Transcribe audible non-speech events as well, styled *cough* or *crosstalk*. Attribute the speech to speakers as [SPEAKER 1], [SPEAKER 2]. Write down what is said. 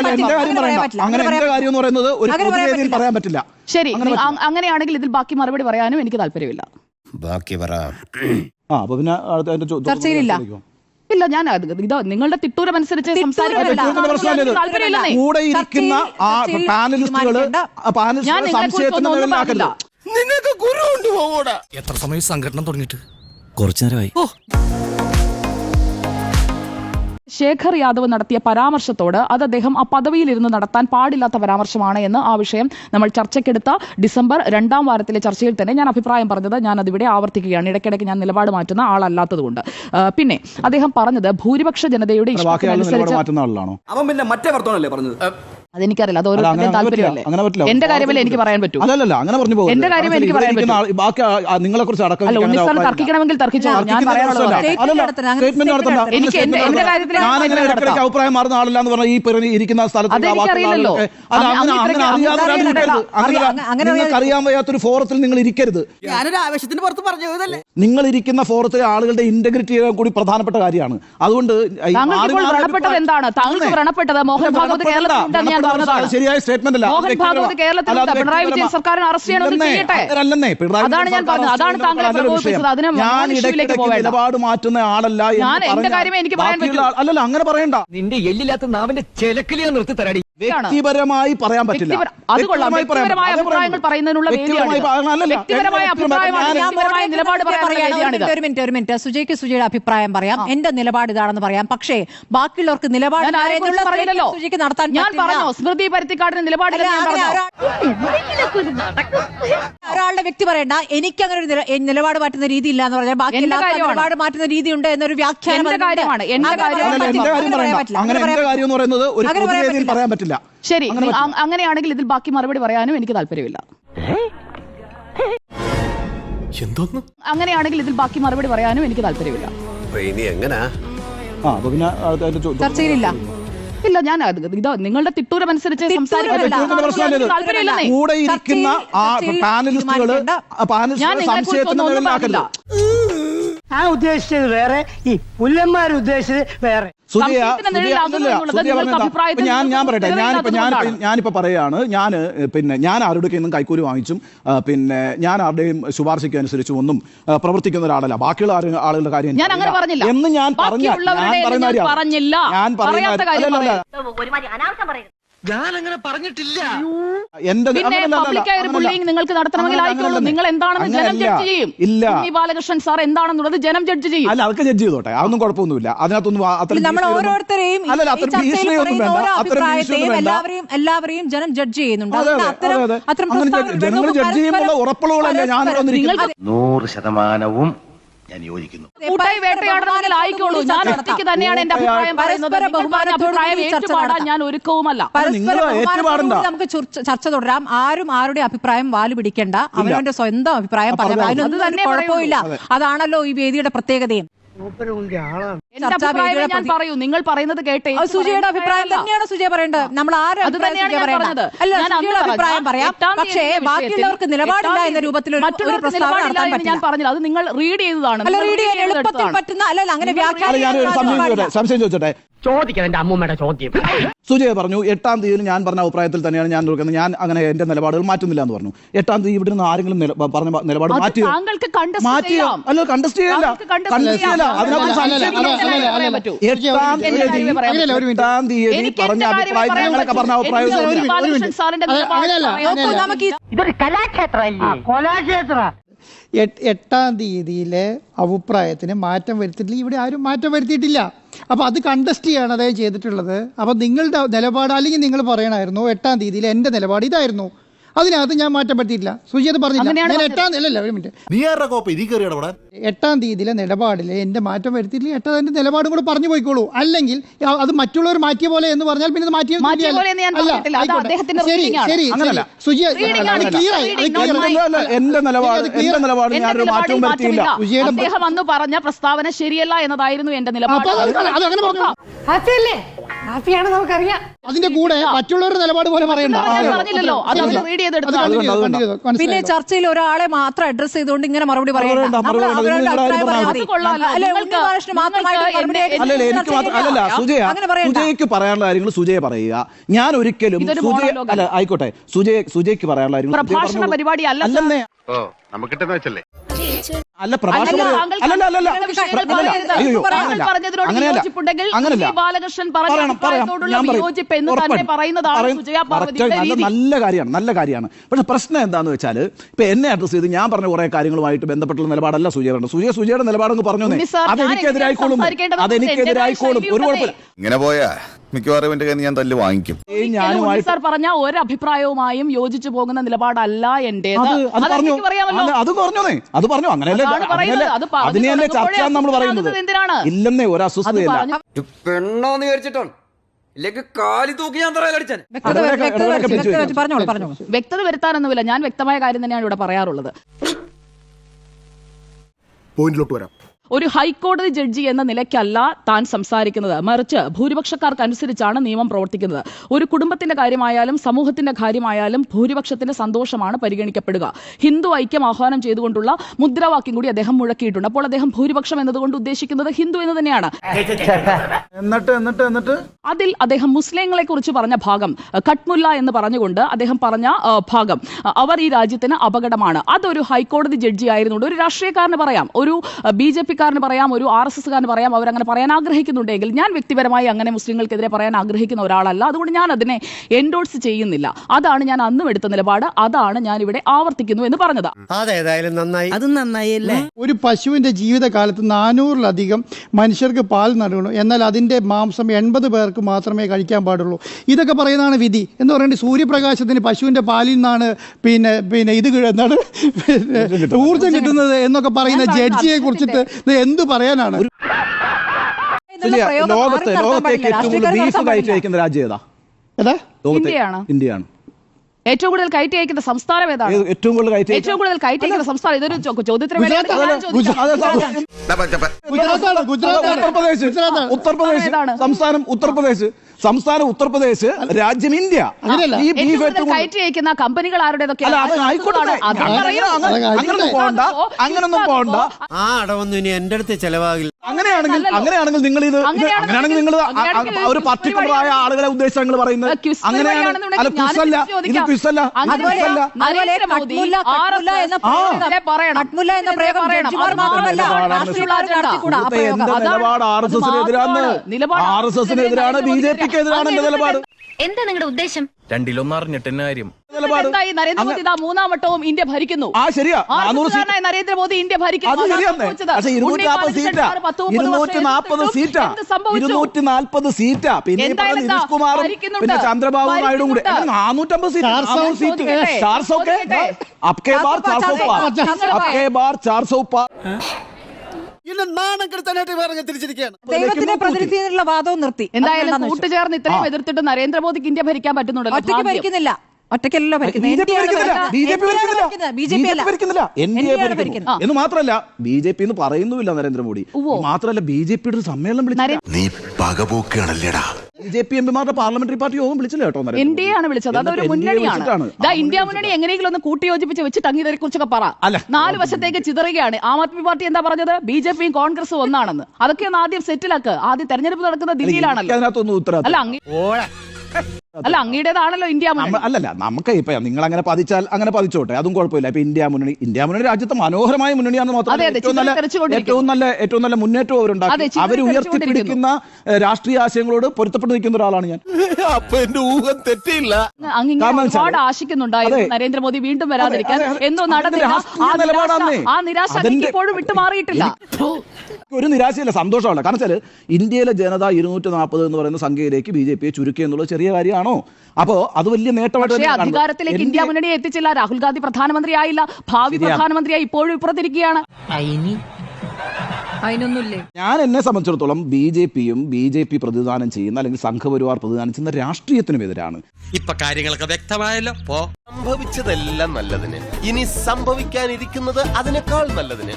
[SPEAKER 1] അല്ല, എന്റെ കാര്യം
[SPEAKER 2] അങ്ങനെ
[SPEAKER 1] പറയണ്ട. എന്റെ കാര്യം എന്ന് പറയുന്നത് ഒരു
[SPEAKER 2] പറയാൻ
[SPEAKER 1] പറ്റില്ല.
[SPEAKER 3] ശരി അങ്ങനെയാണെങ്കിൽ ഇതിൽ ബാക്കി മറുപടി പറയാനും എനിക്ക് താല്പര്യമില്ല.
[SPEAKER 4] ബാക്കി പറ.
[SPEAKER 1] ആ അപ്പൊ പിന്നെ
[SPEAKER 2] ചർച്ചയിലില്ല.
[SPEAKER 3] ഇല്ല ഞാൻ ഇതോ നിങ്ങളുടെ
[SPEAKER 1] ഇത്.
[SPEAKER 3] താല്പര്യമില്ലെന്നേ.
[SPEAKER 1] കൂടെ ഇരിക്കുന്ന പാനലിസ്റ്റുകൾ
[SPEAKER 4] നിനക്ക്
[SPEAKER 5] എത്ര സമയം സംഘടന തുടങ്ങിയിട്ട്?
[SPEAKER 6] കുറച്ചു നേരമായി.
[SPEAKER 3] ശേഖർ യാദവ് നടത്തിയ പരാമർശത്തോട് അത് അദ്ദേഹം ആ പദവിയിലിരുന്ന് നടത്താൻ പാടില്ലാത്ത പരാമർശമാണ് എന്ന് ആ വിഷയം നമ്മൾ ചർച്ചയ്ക്കെടുത്ത ഡിസംബർ രണ്ടാം വാരത്തിലെ ചർച്ചയിൽ തന്നെ ഞാൻ അഭിപ്രായം പറഞ്ഞത് ഞാൻ അതിവിടെ ആവർത്തിക്കുകയാണ്. ഇടയ്ക്കിടയ്ക്ക് ഞാൻ നിലപാട് മാറ്റുന്ന ആളല്ലാത്തതുകൊണ്ട്. പിന്നെ അദ്ദേഹം പറഞ്ഞത് ഭൂരിപക്ഷ ജനതയുടെ ഇഷ്ടത്തിനനുസരിച്ച്
[SPEAKER 1] മാറ്റുന്ന ആളാണോ?
[SPEAKER 7] അവൻ പിന്നെ മറ്റേ വർത്തമാനല്ലേ പറഞ്ഞത്?
[SPEAKER 3] അതെനിക്കറിയില്ല. അത്
[SPEAKER 1] അല്ല, അങ്ങനെ
[SPEAKER 3] ഓരോരുത്തരുടെയും താല്പര്യമല്ലേ
[SPEAKER 1] അങ്ങനെ പറ്റില്ല.
[SPEAKER 3] എന്റെ കാര്യമല്ലേ എനിക്ക് പറയാൻ പറ്റൂ?
[SPEAKER 1] അല്ലല്ല അങ്ങനെ പറഞ്ഞു പോകും
[SPEAKER 3] എന്റെ കാര്യം എനിക്ക് പറയാൻ പറ്റൂ.
[SPEAKER 1] ബാക്കി നിങ്ങളെ കുറിച്ച് അടക്കം
[SPEAKER 3] അല്ല. തർക്കിക്കണമെങ്കിൽ ഞാൻ പറയാനുള്ളത്. എനിക്ക് എന്റെ- കാര്യത്തിൽ
[SPEAKER 1] ഞാൻ
[SPEAKER 3] statement
[SPEAKER 1] അങ്ങനെ ഇടയ്ക്കിടയ്ക്ക് അഭിപ്രായം മാറുന്ന ആളല്ല എന്ന് പറഞ്ഞാൽ ഈ പറഞ്ഞ ഇരിക്കുന്ന സ്ഥലത്ത് അങ്ങനെ അറിയാൻ വയ്യാത്തൊരു ഫോറത്തിൽ നിങ്ങൾ ഇരിക്കരുത്.
[SPEAKER 7] ഞാനൊരു ആവേശത്തിന് പുറത്ത് പറഞ്ഞു പോയതല്ലേ
[SPEAKER 1] നിങ്ങൾ ഇരിക്കുന്ന ഫോറത്തിലെ ആളുകളുടെ ഇന്റഗ്രിറ്റി കൂടി പ്രധാനപ്പെട്ട കാര്യമാണ്. അതുകൊണ്ട് ശരിയായ സ്റ്റേറ്റ്മെന്റ്. നിലപാട് മാറ്റുന്ന ആളല്ല എന്ന്
[SPEAKER 3] ഞാൻ എന്റെ കാര്യമേ എനിക്ക് പറയാൻ
[SPEAKER 1] ബാക്കിയുള്ള അല്ലല്ല അങ്ങനെ പറയണ്ട
[SPEAKER 8] നിന്റെ എല്ലില്ലാത്ത നാവിന്റെ ചെലക്കിലിയാ നിർത്തി തരടി.
[SPEAKER 1] വ്യക്തിപരമായി പറയാൻ പറ്റില്ല. വ്യക്തിപരമായി
[SPEAKER 3] അഭിപ്രായങ്ങൾ പറയുന്നതിനുള്ള
[SPEAKER 1] വ്യക്തിപരമായി
[SPEAKER 3] നിലപാട്.
[SPEAKER 2] ഒരു മിനിറ്റ്, ഒരു മിനിറ്റ് ഒരു മിനിറ്റ്. സുജയ്ക്ക് സുജയുടെ അഭിപ്രായം പറയാം. എന്റെ നിലപാട് ഇതാണെന്ന് പറയാം. പക്ഷേ ബാക്കിയുള്ളവർക്ക് നിലപാട് സുജയ്ക്ക് നടത്താൻ
[SPEAKER 3] ഞാൻ പറഞ്ഞു? സ്മൃതി പരുത്തിക്കാടിന്
[SPEAKER 2] നിലപാട്
[SPEAKER 3] ഞാൻ
[SPEAKER 2] അങ്ങനെ
[SPEAKER 3] പറഞ്ഞോ?
[SPEAKER 2] ഒരാളുടെ വ്യക്തി പറയണ്ട. എനിക്ക് അങ്ങനെ ഒരു നിലപാട് മാറ്റുന്ന രീതി ഇല്ല എന്ന് പറഞ്ഞാൽ ബാക്കി. നിലപാട് മാറ്റുന്ന രീതി ഉണ്ട് എന്നൊരു വ്യാഖ്യാനം.
[SPEAKER 3] കാര്യമാണ്. എന്റെ
[SPEAKER 2] അങ്ങനെ
[SPEAKER 3] കാര്യം-
[SPEAKER 2] പറയാൻ പറ്റില്ല. അങ്ങനെ പറയാൻ പറ്റില്ല. പറ്റില്ല.
[SPEAKER 3] ശരി അങ്ങനെയാണെങ്കിൽ ഇതിൽ ബാക്കി മറുപടി പറയാനും എനിക്ക് താല്പര്യമില്ല.
[SPEAKER 5] എന്തോന്ന്?
[SPEAKER 3] അങ്ങനെയാണെങ്കിൽ ഇതിൽ ബാക്കി മറുപടി പറയാനും എനിക്ക് താല്പര്യമില്ല.
[SPEAKER 4] ഇനി എങ്ങനാ?
[SPEAKER 1] ആ പിന്നെ അടുത്ത
[SPEAKER 2] ചർച്ചയിലില്ല.
[SPEAKER 3] ഇല്ല ഞാൻ ഇതോ നിങ്ങളുടെ
[SPEAKER 1] ഇത്.
[SPEAKER 3] താല്പര്യമില്ലെന്നേ
[SPEAKER 1] കൂടെ ഇരിക്കുന്ന പാനലിസ്റ്റുകൾ
[SPEAKER 3] ഞാൻ
[SPEAKER 8] ഉദ്ദേശിച്ചത് വേറെ ഈ പുല്ലന്മാർ ഉദ്ദേശിച്ചത് വേറെ.
[SPEAKER 1] ഞാൻ ഞാൻ പറയട്ടെ. ഞാനിപ്പോ ഞാൻ ഞാനിപ്പോ പറയാണ് ഞാൻ പിന്നെ ഞാൻ ആരുടെ നിന്നും കൈക്കൂലി വാങ്ങിച്ചും പിന്നെ ഞാൻ ആരുടെയും ശുപാർശയ്ക്ക് അനുസരിച്ചും ഒന്നും പ്രവർത്തിക്കുന്ന ഒരാളല്ല. ബാക്കിയുള്ള ആളുകളുടെ കാര്യം
[SPEAKER 3] ഞാൻ അങ്ങനെ പറഞ്ഞില്ല.
[SPEAKER 1] എന്ന് ഞാൻ പറഞ്ഞ ഞാൻ പറയുന്ന
[SPEAKER 3] പറഞ്ഞില്ല.
[SPEAKER 1] ഞാൻ പറയുന്ന
[SPEAKER 8] ഞാൻ അങ്ങനെ പറഞ്ഞിട്ടില്ല
[SPEAKER 1] എന്റെ
[SPEAKER 3] പിന്നെ. ബുള്ളിങ് നിങ്ങൾക്ക് നടത്തണമെങ്കിൽ ആയിക്കോളൂ. നിങ്ങൾ എന്താണെന്ന് ജനം ജഡ്ജ് ചെയ്യും.
[SPEAKER 1] ഇല്ല.
[SPEAKER 3] ബാലകൃഷ്ണൻ സാർ എന്താണെന്നുള്ളത് ജനം ജഡ്ജ് ചെയ്യും.
[SPEAKER 1] അല്ല അതൊക്കെ ജഡ്ജ് ചെയ്തോട്ടെ. അതൊന്നും കുഴപ്പമൊന്നുമില്ല. അതിനകത്തൊന്നും
[SPEAKER 2] നമ്മൾ ഓരോരുത്തരെയും എല്ലാവരെയും എല്ലാവരെയും ജനം ജഡ്ജ് ചെയ്യുന്നുണ്ട്. അത്തരം
[SPEAKER 1] ജനങ്ങൾ ജഡ്ജ് ചെയ്യുമ്പോൾ ഞാൻ
[SPEAKER 6] നൂറ് ശതമാനവും ഞാൻ യോജിക്കുന്നു.
[SPEAKER 3] കൂട്ടായി ആയിക്കോളൂ. ഞാൻ ഒറ്റയ്ക്ക് തന്നെയാണ് എന്റെ അഭിപ്രായം പറയുന്നത്. അഭിപ്രായം ഏറ്റുപാടാൻ ഞാൻ ഒരുക്കവുമല്ല.
[SPEAKER 2] നമുക്ക് ചർച്ച തുടരാം. ആരും ആരുടെ അഭിപ്രായം വാലു പിടിക്കേണ്ട. അവനവന്റെ സ്വന്തം അഭിപ്രായം പറയാം. അതിനൊന്നും
[SPEAKER 3] തന്നെ
[SPEAKER 2] കുഴപ്പമില്ല. അതാണല്ലോ ഈ വേദിയുടെ പ്രത്യേകതയും.
[SPEAKER 3] ഞാൻ പറയൂ. നിങ്ങൾ പറയുന്നത് കേട്ടേ
[SPEAKER 2] സുജയുടെ അഭിപ്രായം തന്നെയാണ് സുജയ പറയേണ്ടത്. നമ്മൾ ആരും അഭിപ്രായം പറയാം. പക്ഷേ ബാക്കിയുള്ളവർക്ക് നിലപാടില്ല എന്ന രൂപത്തിൽ ഒരു- പ്രസ്താവന നടത്താൻ
[SPEAKER 3] ഞാൻ പറഞ്ഞില്ല അത് നിങ്ങൾ റീഡ് ചെയ്തതാണ്.
[SPEAKER 2] റീഡ് ചെയ്യാൻ എളുപ്പത്തിൽ പറ്റുന്ന അല്ല അല്ല അങ്ങനെ
[SPEAKER 1] സംശയം ചോദിച്ചോട്ടെ.
[SPEAKER 8] ചോദിക്കണം എന്റെ അമ്മൂമ്മയുടെ ചോദ്യം.
[SPEAKER 1] സുജയ പറഞ്ഞു എട്ടാം തീയതി ഞാൻ പറഞ്ഞ അഭിപ്രായത്തിൽ തന്നെയാണ് ഞാൻ നിൽക്കുന്നത്. ഞാൻ അങ്ങനെ എന്റെ നിലപാടുകൾ മാറ്റുന്നില്ല എന്ന് പറഞ്ഞു. എട്ടാം തീയതി ഇവിടെ നിന്ന് ആരെങ്കിലും നില- പറഞ്ഞ നിലപാട്
[SPEAKER 3] മാറ്റി
[SPEAKER 1] മാറ്റിയോ? അല്ല കണ്ടസ്റ്റ് ചെയ്യല്ല. കണ്ടസ്റ്റ് അതിനകത്ത് സംശയം ഇല്ല. എട്ടാം തീയതി. എട്ടാം തീയതി
[SPEAKER 3] എനിക്ക്
[SPEAKER 1] പറഞ്ഞ
[SPEAKER 3] എന്റെ കാര്യമേ
[SPEAKER 1] അഭിപ്രായം
[SPEAKER 3] പറയാൻ
[SPEAKER 1] ഞങ്ങളൊക്കെ
[SPEAKER 3] പറ്റൂ.
[SPEAKER 1] പറഞ്ഞ അഭിപ്രായം
[SPEAKER 3] എനിക്ക്
[SPEAKER 1] ഇല്ല.
[SPEAKER 3] ബാലകൃഷ്ണൻ സാറിന്റെ നിലപാട് പറയാൻ
[SPEAKER 2] നോക്കൂ നമുക്ക് ഈ
[SPEAKER 8] ഇതൊരു കലാക്ഷേത്രമല്ലേ? കലാക്ഷേത്ര.
[SPEAKER 9] എട്ട് തീയതിയിലെ അഭിപ്രായത്തിന് മാറ്റം വരുത്തിയിട്ടില്ല. ഇവിടെ ആരും മാറ്റം വരുത്തിയിട്ടില്ല. അപ്പോൾ അത് കണ്ടസ്റ്റ് ചെയ്യാണ് അദ്ദേഹം ചെയ്തിട്ടുള്ളത്. അപ്പോൾ നിങ്ങളുടെ നിലപാട് അല്ലെങ്കിൽ നിങ്ങൾ പറയണമായിരുന്നു എട്ടാം തീയതിയിൽ എന്റെ നിലപാട് ഇതായിരുന്നു. അതിനകത്ത് ഞാൻ മാറ്റം പറ്റിയിട്ടില്ല സുജി അത് പറഞ്ഞില്ല ഞാൻ എട്ടാം അല്ലല്ല ഒരു മിനിറ്റ്.
[SPEAKER 5] നീ ആരുടെ കോപ്പ
[SPEAKER 9] എട്ടാം തീയതിയിലെ നിലപാടിൽ എന്റെ മാറ്റം വരുത്തിയിട്ടില്ല. എട്ടാം തീയതി നിലപാടും കൂടെ പറഞ്ഞു പോയിക്കോളൂ. അല്ലെങ്കിൽ അത് മറ്റുള്ളവർ മാറ്റിയ പോലെ എന്ന് പറഞ്ഞാൽ പിന്നെ ഇത് മാറ്റിയ
[SPEAKER 3] മാറ്റിയ പോലെ എന്ന് ഞാൻ പറഞ്ഞിട്ടില്ല. അത്
[SPEAKER 9] ശരി ശരി. സുജി
[SPEAKER 1] എന്റെ നിലപാട് എന്റെ നിലപാട്
[SPEAKER 3] എന്റെ
[SPEAKER 1] ഞാനൊരു
[SPEAKER 3] നിലപാടിൽ
[SPEAKER 1] മാറ്റവും വരുത്തിയില്ല
[SPEAKER 3] അദ്ദേഹം അന്ന് പറഞ്ഞ പ്രസ്താവന ശരിയല്ല എന്നതായിരുന്നു എന്റെ നിലപാട്.
[SPEAKER 9] അതങ്ങനെ പറഞ്ഞു.
[SPEAKER 8] ഹാപ്പിയാണ് നമുക്കറിയാം.
[SPEAKER 9] അതിന്റെ കൂടെ മറ്റുള്ളവരുടെ നിലപാട് പോലെ
[SPEAKER 3] പറഞ്ഞില്ലല്ലോ. അത് അവർ റീഡ് ചെയ്തെടുത്തു.
[SPEAKER 2] പിന്നെ ചർച്ചയിൽ ഒരാളെ മാത്രം അഡ്രസ് ചെയ്തുകൊണ്ട് ഇങ്ങനെ മറുപടി പറയണ്ട. നമ്മൾ അവരുടെ അഭിപ്രായം പറഞ്ഞാൽ മതി. അല്ലെ ഉണ്ണികൃഷ്ണൻ മാത്രമായിട്ട് അങ്ങനെ പറയണ്ട.
[SPEAKER 1] സുജയ്ക്ക് പറയാനുള്ള കാര്യങ്ങൾ സുജയ പറയുക. ഞാൻ ഒരിക്കലും സുജയ അല്ല ആയിക്കോട്ടെ. സുജയ സുജയ്ക്ക് പറയാനുള്ള കാര്യങ്ങൾ
[SPEAKER 3] പ്രഭാഷണ പരിപാടി അല്ല
[SPEAKER 4] നമുക്കിട്ടെന്ന് വെച്ചല്ലേ?
[SPEAKER 1] അല്ല നല്ല കാര്യമാണ് നല്ല കാര്യമാണ്. പക്ഷെ പ്രശ്നം എന്താന്ന് വെച്ചാൽ ഇപ്പൊ എന്നെ അഡ്രസ് ചെയ്ത് ഞാൻ പറഞ്ഞ കുറെ കാര്യങ്ങളുമായിട്ട് ബന്ധപ്പെട്ടുള്ള നിലപാടല്ല സുജയ പറഞ്ഞത്. സുജയ സുജയുടെ നിലപാടങ്ങ് പറഞ്ഞു അതെനിക്കെതിരായിക്കോളും. അതെനിക്കെതിരായിക്കോളും. ഒരു കുഴപ്പമില്ല.
[SPEAKER 10] ഇങ്ങനെ പോയാ? മിക്കവാറും എന്റെ കയ്യിൽ ഞാൻ തല്ല് വാങ്ങിക്കും.
[SPEAKER 3] സാർ പറഞ്ഞ ഒരു അഭിപ്രായവുമായും യോജിച്ചു പോകുന്ന നിലപാടല്ല എന്റെ
[SPEAKER 1] അത് അത് പറഞ്ഞു.
[SPEAKER 3] പറയാമല്ലോ.
[SPEAKER 1] അത് പറഞ്ഞോന്നേ അത് പറഞ്ഞു. അങ്ങനെയല്ലേ അതിനെയല്ലേ ചർച്ച നമ്മൾ പറയുന്നത്.
[SPEAKER 3] എന്തിനാണ്?
[SPEAKER 1] ഇല്ലെന്നേ ഒരു അസ്വസ്ഥതയില്ല.
[SPEAKER 7] പെണ്ണോന്ന് വിചാരിച്ചിട്ടാണ്.
[SPEAKER 2] വ്യക്തത
[SPEAKER 3] വരുത്താനൊന്നുമില്ല. ഞാൻ വ്യക്തമായ കാര്യം തന്നെയാണ് ഇവിടെ പറയാറുള്ളത്.
[SPEAKER 5] പോയിന്റിലോട്ട് വരാം.
[SPEAKER 3] ഒരു ഹൈക്കോടതി ജഡ്ജി എന്ന നിലയ്ക്കല്ല താൻ സംസാരിക്കുന്നത്. മറിച്ച് ഭൂരിപക്ഷക്കാർക്കനുസരിച്ചാണ് നിയമം പ്രവർത്തിക്കുന്നത്. ഒരു കുടുംബത്തിന്റെ കാര്യമായാലും സമൂഹത്തിന്റെ കാര്യമായാലും ഭൂരിപക്ഷത്തിന്റെ സന്തോഷമാണ് പരിഗണിക്കപ്പെടുക. ഹിന്ദു ഐക്യം ആഹ്വാനം ചെയ്തുകൊണ്ടുള്ള മുദ്രാവാക്യം കൂടി അദ്ദേഹം മുഴക്കിയിട്ടുണ്ട്. അപ്പോൾ അദ്ദേഹം ഭൂരിപക്ഷം എന്നതുകൊണ്ട് ഉദ്ദേശിക്കുന്നത് ഹിന്ദു എന്ന് തന്നെയാണ്.
[SPEAKER 1] എന്നിട്ട് എന്നിട്ട് എന്നിട്ട്?
[SPEAKER 3] അതിൽ അദ്ദേഹം മുസ്ലിങ്ങളെ കുറിച്ച് പറഞ്ഞ ഭാഗം കട്ട്മുല്ല കട്മുല്ല എന്ന് പറഞ്ഞുകൊണ്ട് അദ്ദേഹം പറഞ്ഞ ഭാഗം അവർ ഈ രാജ്യത്തിന് അപകടമാണ്. അതൊരു ഹൈക്കോടതി ജഡ്ജി ആയിരുന്നുകൊണ്ട് ഒരു രാഷ്ട്രീയക്കാരന് പറയാം. ഒരു ബി ജെ പിക്കാരന് പറയാം ഒരു ആർ എസ് എസ്കാരന് പറയാം അവരങ്ങനെ പറയാൻ ആഗ്രഹിക്കുന്നുണ്ടെങ്കിൽ ഞാൻ വ്യക്തിപരമായി അങ്ങനെ മുസ്ലിങ്ങൾക്കെതിരെ പറയാൻ ആഗ്രഹിക്കുന്ന ഒരാളല്ല. അതുകൊണ്ട് ഞാൻ അതിനെ എൻഡോഴ്സ് ചെയ്യുന്നില്ല. അതാണ് ഞാൻ അന്നും എടുത്ത നിലപാട്. അതാണ് ഞാൻ ഇവിടെ ആവർത്തിക്കുന്നു എന്ന് പറഞ്ഞത്.
[SPEAKER 4] അതേതായാലും നന്നായി.
[SPEAKER 7] അത് നന്നായില്ലേ?
[SPEAKER 9] ഒരു പശുവിന്റെ ജീവിതകാലത്ത് നാനൂറിലധികം മനുഷ്യർക്ക് പാൽ നൽകണം എന്നാൽ അതിന്റെ മാംസം എൺപത് പേർക്ക് മാത്രമേ കഴിക്കാൻ പാടുള്ളൂ. ഇതൊക്കെ പറയുന്നതാണ് വിധി. എന്ന് പറയുന്നത് സൂര്യപ്രകാശത്തിന് പശുവിന്റെ പാലിൽ നിന്നാണ് പിന്നെ പിന്നെ ഇത് എന്താണ്? പിന്നെ ഊർജം കിട്ടുന്നത് എന്നൊക്കെ പറയുന്ന ജഡ്ജിയെ കുറിച്ചിട്ട് ഇത് എന്ത് പറയാനാണ്?
[SPEAKER 1] ലോകത്ത് ലോകത്തേക്ക് ഏറ്റവും കൂടുതൽ ബീഫ് കയറ്റി അയക്കുന്ന രാജ്യം ഏതാ?
[SPEAKER 9] ഏതാ?
[SPEAKER 1] ലോകത്തെ
[SPEAKER 3] ഇന്ത്യയാണ്.
[SPEAKER 1] ഇന്ത്യയാണ്.
[SPEAKER 3] ഏറ്റവും കൂടുതൽ കയറ്റി അയക്കുന്ന സംസ്ഥാനം ഏതാണ്?
[SPEAKER 1] ഏറ്റവും കൂടുതൽ കയറ്റി
[SPEAKER 3] ഏറ്റവും കൂടുതൽ കയറ്റി അയക്കുന്ന സംസ്ഥാനം ഇതൊരു ചോദ്യത്തിന്
[SPEAKER 1] ഉത്തർപ്രദേശ്. ഉത്തർപ്രദേശ്.
[SPEAKER 3] ഏതാണ്?
[SPEAKER 1] സംസ്ഥാനം ഉത്തർപ്രദേശ്. സംസ്ഥാനം ഉത്തർപ്രദേശ് രാജ്യം ഇന്ത്യ. ഈ ബീഫ്
[SPEAKER 3] കയറ്റി അയക്കുന്ന കമ്പനികൾ
[SPEAKER 1] അങ്ങനൊന്നും അങ്ങനൊന്നും പോണ്ട
[SPEAKER 4] ആ അടവൊന്നും ഇനി എന്റെ അടുത്ത് ചെലവാകില്ല.
[SPEAKER 1] അങ്ങനെയാണെങ്കിൽ അങ്ങനെയാണെങ്കിൽ നിങ്ങൾ ഇത്
[SPEAKER 3] അങ്ങനെയാണെങ്കിൽ
[SPEAKER 1] നിങ്ങൾ ഒരു
[SPEAKER 3] പർട്ടിക്കുലറായ
[SPEAKER 1] പർട്ടിക്കുലർ ആയ ആളുകളെ ഉദ്ദേശിച്ച് നിങ്ങൾ പറയുന്നത്. അങ്ങനെയാണ് അല്ല ക്വിസല്ല. ഇത് ക്വിസല്ല. നിലപാട് ആർ എസ് എസിനെതിരാണ്
[SPEAKER 3] മാത്രമാണ്. നിലപാട്.
[SPEAKER 1] ആർ എസ് എസിനെതിരാണ് ബി ജെ പിക്ക് അവർക്കെതിരാണ് എന്റെ നിലപാട്.
[SPEAKER 11] എന്താ നിങ്ങളുടെ ഉദ്ദേശം?
[SPEAKER 5] രണ്ടിലൊന്നറിഞ്ഞിട്ട് കാര്യം.
[SPEAKER 3] എന്തായി നരേന്ദ്രമോദി ഇതാ മൂന്നാം വട്ടവും ഇന്ത്യ ഭരിക്കുന്നു.
[SPEAKER 1] ആ ശരിയാ.
[SPEAKER 3] ആർഭുതകാരനായ നരേന്ദ്രമോദി ഇന്ത്യ ഭരിക്കുന്നു.
[SPEAKER 1] അത്
[SPEAKER 3] ശരിയാണ്
[SPEAKER 1] പക്ഷേ ഇരുന്നൂറ്റി നാൽപ്പത് സീറ്റാ. ഇരുന്നൂറ്റി നാൽപ്പത് സീറ്റാ. ഇരുന്നൂറ്റി നാൽപ്പത് സീറ്റാ. പിന്നെ ഈ നിതീഷ് കുമാറും പിന്നെ ചന്ദ്രബാബു നായിഡും കൂടെ. നാനൂറ്റമ്പത് സീറ്റ്. നാനൂറ് സീറ്റ്. ചാർസോ കെ
[SPEAKER 3] അബ്കെ
[SPEAKER 1] ബാർ ചാർസോ പാർ അബ്കെ ബാർ പാർ
[SPEAKER 5] എന്നെ നാണം കെടുത്താനായിട്ട് വേറെ തിരിച്ചിരിക്കുകയാണ്.
[SPEAKER 2] പ്രതിനിധി എന്നുള്ള വാദവും നിർത്തി.
[SPEAKER 3] എന്തായാലും
[SPEAKER 2] അതെന്താന്ന്
[SPEAKER 3] കൂട്ടുചേർന്ന് ഇത്രയും എതിർത്തിട്ട് നരേന്ദ്രമോദിക്ക് ഇന്ത്യ ഭരിക്കാൻ പറ്റുന്നുണ്ടല്ലോ.
[SPEAKER 2] ഒറ്റയ്ക്ക്. ഭരിക്കുന്നില്ല. ഒറ്റയ്ക്കല്ലോ
[SPEAKER 1] ബി ജെ പി എന്ന് മാത്രമല്ല ബി ജെ പി എന്ന് പറയുന്നുമില്ല നരേന്ദ്രമോദി. മാത്രമല്ല ബി ജെ പിയുടെ ഒരു സമ്മേളനം വിളിച്ചു
[SPEAKER 10] നീ പകപോക്കാണല്ലേടാ
[SPEAKER 1] ജെ പി എംപിമാരുടെ പാർലമെന്ററി പാർട്ടി യോഗം വിളിച്ചില്ല കേട്ടോ
[SPEAKER 3] എൻ ഡി എ ആണ് വിളിച്ചത്. അതൊരു മുന്നണിയാണ്. ദാ ഇന്ത്യ
[SPEAKER 1] മുന്നണി
[SPEAKER 3] എങ്ങനെയെങ്കിലും ഒന്ന് കൂട്ടിയോജിപ്പിച്ച് വെച്ചിട്ട് അങ്ങ് ഇതിനെ കുറിച്ചൊക്കെ പറ. നാല് വശത്തേക്ക് ചിതറുകയാണ്. ആം ആദ്മി പാർട്ടി എന്താ പറഞ്ഞത്? ബി ജെ പിയും കോൺഗ്രസും ഒന്നാണെന്ന്. അതൊക്കെ ഒന്ന് ആദ്യം സെറ്റിലാക്ക്. ആദ്യം തെരഞ്ഞെടുപ്പ് നടക്കുന്ന ദില്ലിയിലാണല്ലോ. അല്ല അല്ല അങ്ങയുടേതാണല്ലോ ഇന്ത്യ മുന്നണി.
[SPEAKER 1] അല്ലല്ല നമുക്ക് ഇപ്പൊ നിങ്ങൾ അങ്ങനെ പതിച്ചാൽ അങ്ങനെ പതിച്ചോട്ടെ. അതും കുഴപ്പമില്ല. ഇപ്പൊ ഇന്ത്യ മുന്നണി ഇന്ത്യ മുന്നണി രാജ്യത്തെ മനോഹരമായ മുന്നണിയാണെന്ന്
[SPEAKER 3] മാത്രം
[SPEAKER 1] മാത്രമല്ല ഏറ്റവും നല്ല ഏറ്റവും നല്ല ഏറ്റവും നല്ല മുന്നേറ്റവും അവരുണ്ടാക്കി. അവർ ഉയർത്തിപ്പിടിക്കുന്ന രാഷ്ട്രീയ ആശയങ്ങളോട് പൊരുത്തപ്പെട്ട് നിൽക്കുന്ന ഒരാളാണ് ഞാൻ. *laughs*
[SPEAKER 5] അപ്പൊ എന്റെ ഊഹം
[SPEAKER 1] തെറ്റില്ല
[SPEAKER 3] ഒരുപാട് ആശിക്കുന്നുണ്ടായിരുന്നു. നരേന്ദ്രമോദി വീണ്ടും വരാതിരിക്കാൻ. എന്തോ നടന്നില്ല. ആ നിരാശ ആ നിരാശ
[SPEAKER 1] അതിന്റെ-
[SPEAKER 3] ഇപ്പോഴും വിട്ടുമാറിയിട്ടില്ല.
[SPEAKER 1] ഒരു നിരാശയല്ല സന്തോഷമല്ല. കാരണം വെച്ചാൽ ഇന്ത്യയിലെ ജനത ഇരുന്നൂറ്റി നാൽപ്പത് എന്ന് പറയുന്ന സംഖ്യയിലേക്ക് ബി ജെ പിയെ ചുരുക്കുക എന്നുള്ളത് ചെറിയ കാര്യമാണോ? അപ്പോൾ അത് വലിയ നേട്ടമായിട്ട്.
[SPEAKER 3] അധികാരത്തിലേക്ക് ഇന്ത്യ മുന്നണിയെ എത്തിച്ചില്ല. രാഹുൽ ഗാന്ധി പ്രധാനമന്ത്രി ആയില്ല ഭാവി പ്രധാനമന്ത്രിയായി ഇപ്പോഴും ഇപ്പുറത്തിരിക്കുകയാണ്.
[SPEAKER 2] അതിനൊന്നുമില്ലേ.
[SPEAKER 1] ഞാൻ എന്നെ സംബന്ധിച്ചിടത്തോളം ബി ജെ പിയും ബി ജെ പി പ്രതിദാനം ചെയ്യുന്ന അല്ലെങ്കിൽ സംഘപരിവാർ പ്രതിദാനം ചെയ്യുന്ന രാഷ്ട്രീയത്തിനും എതിരാണ്.
[SPEAKER 4] ഇപ്പൊ കാര്യങ്ങളൊക്കെ വ്യക്തമായല്ലോ. പോ. സംഭവിച്ചതെല്ലാം നല്ലതിന്. ഇനി സംഭവിക്കാനിരിക്കുന്നത് അതിനേക്കാൾ നല്ലതിന്.